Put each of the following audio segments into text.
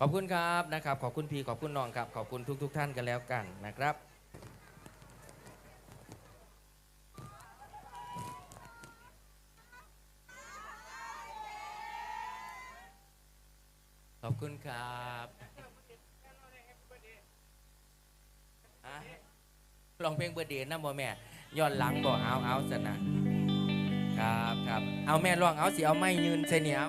ขอบคุณครับนะครับ ขอบคุณพี่ขอบคุณน้องครับ ขอบคุณทุกๆท่านกันแล้วกันนะครับ ขอบคุณครับลองเพลงเบอร์เดย์นะบ่แม่ย้อนหลังบ่เอาเอาสนะครับครับเอาแม่ลองเอาสิเอาไม้ยืนใส่เนียว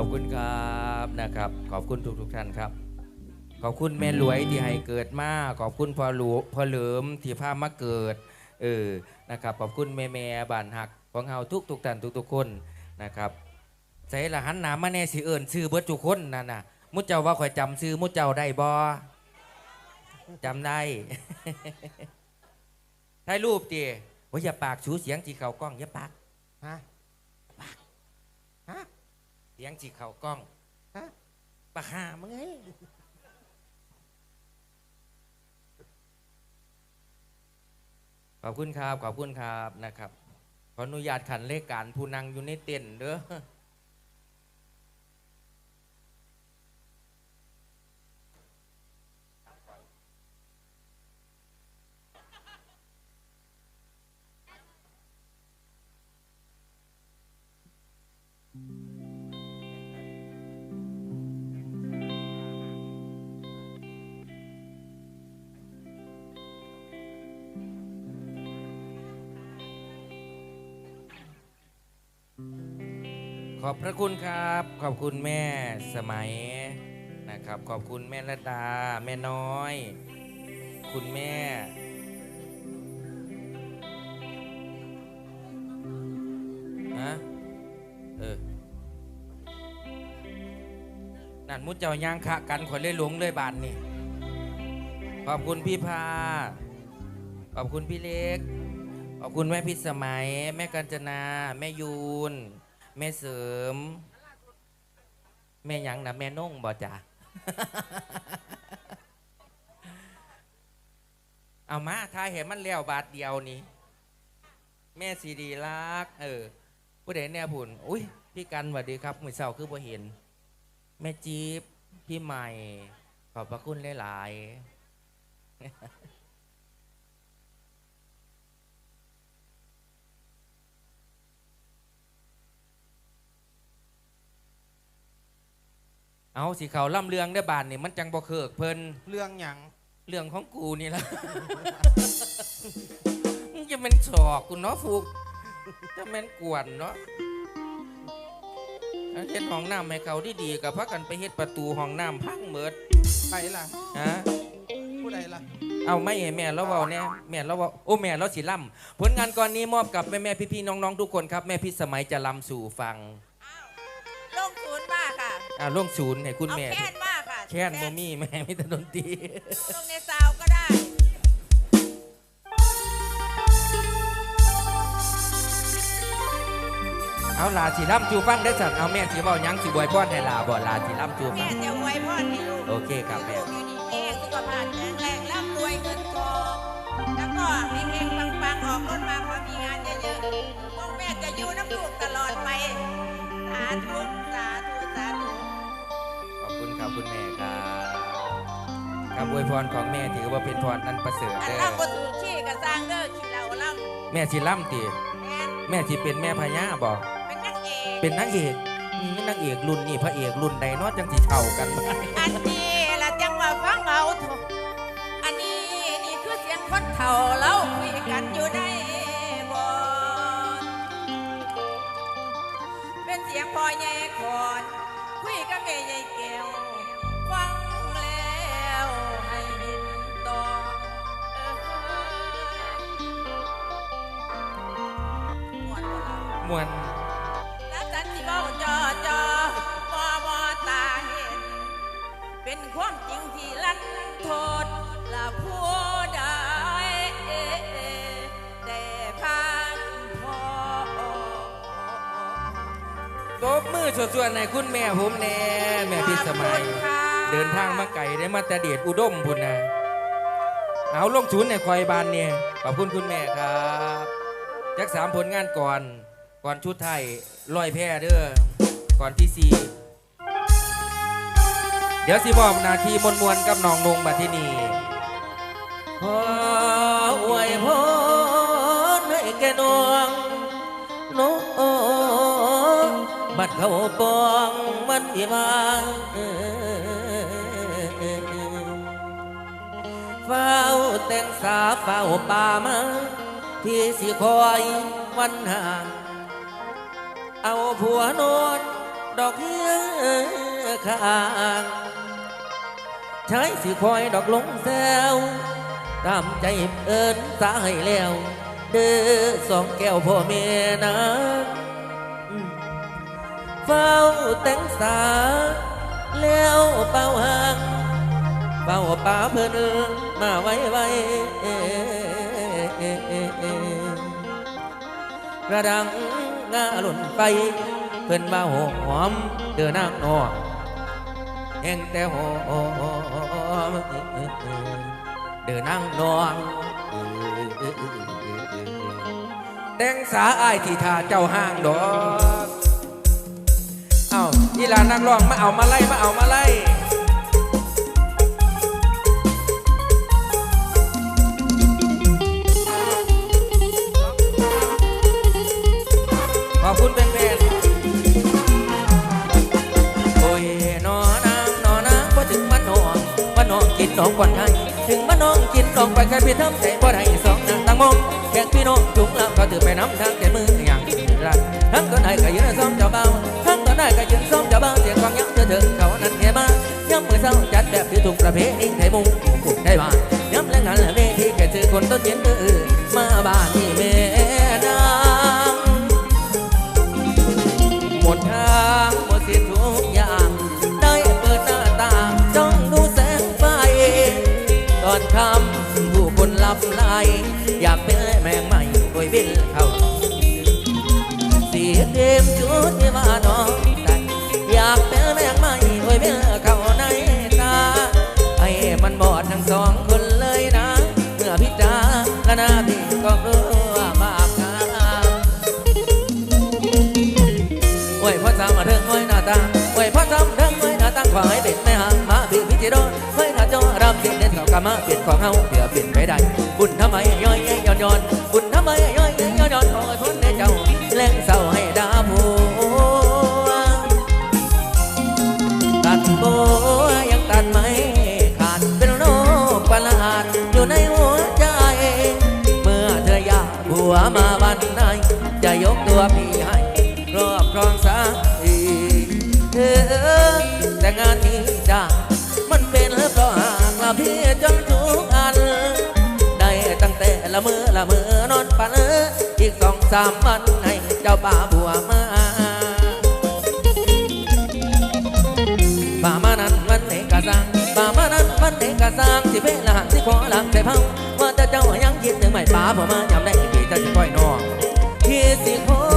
อบคุณครับนะครับ ขอบคุณทุกทุกๆท่านครับ ขอบคุณแม่หลวยที่ให้เกิดมาขอบคุณพ่อหลวพ่อเหลิมที่พามาเกิดเออนะครับ ขอบคุณแม่แม่บ้านหักของเฮาทุกทุกๆท่านทุกทุกๆคนนะครับใส่ละหันหนามาแน่สิเอิญชื่อเบิดทุกคนนั่นน่ะมุดเจ้าว่าข่อยจำชื่อมุดเจ้าได้บ่จำได้ถ่ายรูปตีว่าอย่าปากชูเสียงจีเขากล้องอย่าปากฮะฮะเสียงจีเขากล้องฮะปากหามึงไงขอบคุณครับ ขอบคุณครับนะครับ ขออนุญาตขันเลขการผู้นั่งอยู่ในเต็นท์เด้อ ขอบพระคุณครับ ขอบคุณแม่สมัยนะครับ ขอบคุณแม่ระดา แม่น้อย คุณแม่ฮะเออนั่นมุดเจ้ายางคะกันขอยเลยหลงเลยบานนี่ขอบคุณพี่พา ขอบคุณพี่เล็ก ขอบคุณแม่พิสมัย แม่กัญจนา แม่ยูน แม่เสริม แม่ยังนะแม่นุ่งบ่จ้ะเอามาทายเห็นมันเลี้ยวบาทเดียวนี่แม่สีดีรัก เออ ผู้ใดเนี่ยผุนอุ้ยพี่กันสวัสดีครับมือเสาคือบ่เห็น แม่จี๊บพี่ใหม่ ขอบพระคุณหลายๆ เอาสิเขาล่ำเรืองได้อบานนี่มันจังบ่เคิกเพิ่นเรื่องหยังเรื่องของกูนี่ละมึงจะเป็นฉอกกูเนาะฟุกจะเป็นกวนเนาะเอาเฮ็ดห้องน้ำให้เขาดีๆกับพักกันไปเฮ็ดประตูห้องน้ำพังเมิดไปล่ะฮะ ผู้ใดล่ะเอาไม่ให้แม่เราเว้าเนี่ยแม่เราเว้าโอ้แม่เราสิล่ำผลงานก่อนนี้มอบกับแม่แม่ๆพี่ๆน้องๆ ทุกคนครับ แม่พิสมัยจะลำสู่ฟัง ลงศูนย์มากค่ะ อ่าล่วงศูนย์ให้คุณเอาแม่ แค้นมากค่ะแค่นโมมี่แม่ไม่ตดนตรีลงในซาวก็ได้เอาลาสิล่ำจูฟังได้อสัตว์เอาแม่สิบอกยังสิบวยป้อนให้ลาบ่ลาสิล่ำจูแม่ฟังจะไว้พรให้ลูกโอเคครับแม่ ลูกอยู่ดีแข็งสุขภาพแข็งแรงร่ำรวยเงินทองแล้วก็ให้เฮงปังๆออกรถมาพอมีงานเยอะๆพวกแม่จะอยู่น้ำลูกตลอดไปสาธุสาธุสาธุขอบ คุณครับคุณแม่ครับคำอวยพรของแม่ถือว่าเป็นพรนันประเสริฐอันเด้อล่ำบถือขี้กับสร้างเด้อขี้เราล่แม่สิล่ำตีำแม่นแม่สิเป็นแม่พญาบอกเป็นนักเอกเป็นนางเอกนี่นางเอกรุ่นนี่พระเอกรุ่นใดเนาะจังสิเท่ากันบ้างอันนี้ละจังว่าฟังเอาเถอะอันนี้นี่คือเสียงคนเฒ่าเราคุยกันอยู่ในบ่เป็นเสียงพ่อแย่คอน คุยกับแม่ยายแก้วฟังแล้วให้ยินต่อเออมวนบ่ล่ะ มวน สวดๆในคุณแม่ผมแน่แม่พิสมัย เดินทางมาไกลได้มาแต่เดชอุดมพุ่นนะเอาลงศูนย์ในคอยบานเนี่ยขอบคุณคุณแม่ครับจักสามผลงานก่อน ก่อนชุดไทยลอยแพร่เด้อก่อนที่สี่เดี๋ยวสิมอบหนาทีมวลมวลๆกับน้องนงมาที่นี่ขออวยพรให้แกนวง เขาปองมันวิวางเฝ้าแต่งสาเฝ้าป่ามาที่สิคอยวันห่างเอาผัวนอนดอกเฮียข้างใช้สิคอยดอกลงแซวตามใจเอินสาให้แล้ว เด้อสองแก้วพ่อแม่นะอืม เฝ้าแต่งสา แล้วเป่าหางเป่าป่าเพิ่นมาไว้ไว้กระดังงาหล่นไปเพิ่นมาหอมเดือนางนอกแห่งแต่หอมเดือนางนองแต่งสาอายที่ทาเจ้าห้างดอก อีหลานักร้องมาเอามาไล่มาเอามาไล่ขอบคุณเป็นเพนโอ้ยนอนางนอนางพอถึงมันนองมันนองกินดอกกวนไทยถึงมันนองกินดอกไปแค่พี่ทำใจบ่ได้สองนางตั้งมองแขกพี่น้องจุกแล้วก็ถือไปน้ำทางแต่มืออย่าง ไรทั้งตอนไหนก็ยืนซ้อมเจ้าเบาทั้งตอนไหนก็ยืนซ้อมเจ้าเบาเสียงฟังยังเธอถึงเขานั้นแค่มาย้ำมือเศร้าจัดแบบที่ถูกประเพณีไทยมุงกุดได้บ้านย้ำแรงงานเวทีแค่ซื้อคนต้นเย็นเออมาบ้านนี่แม่นางหมดทางหมดสิ้นทุกอย่างได้เปิดหน้าต่างจ้องดูแสงไฟตอนค่ำผู้คนหลับไหลอยากเป็นแมงใหม่โดยบินเขาเสียเก มจุดที่ว่าน้องได้อยากเป็นแมงใหม่โดยบินเข้าในตาให้มันบอดทั้งสองคนเลยนะ เมื่อพิจารณาพี่ก็รู้ว่าบาปกรรมไว้พ่อจำมาเรื่องไว้หน้าตาไว้พ่อจำเรื่องไว้หน้าตั้งขวาให้เป็นแม่หางมาบิวพิจิโดนไว้หน้าจอรำเสียงเด่นเขากามาเปลี่ยนของเฮาเพื่อเปลี่ยน ป่าบัวมาป่ามานั้นวันไหนกะสังป่ามานั้นวันไหนกะสังสิเวลาสิขอหลังใจพังว่าจะเจ้ายังคิดถึงไม่ป่าผมมาจำได้ปีจะสิปล่อยนองคิดสิขอ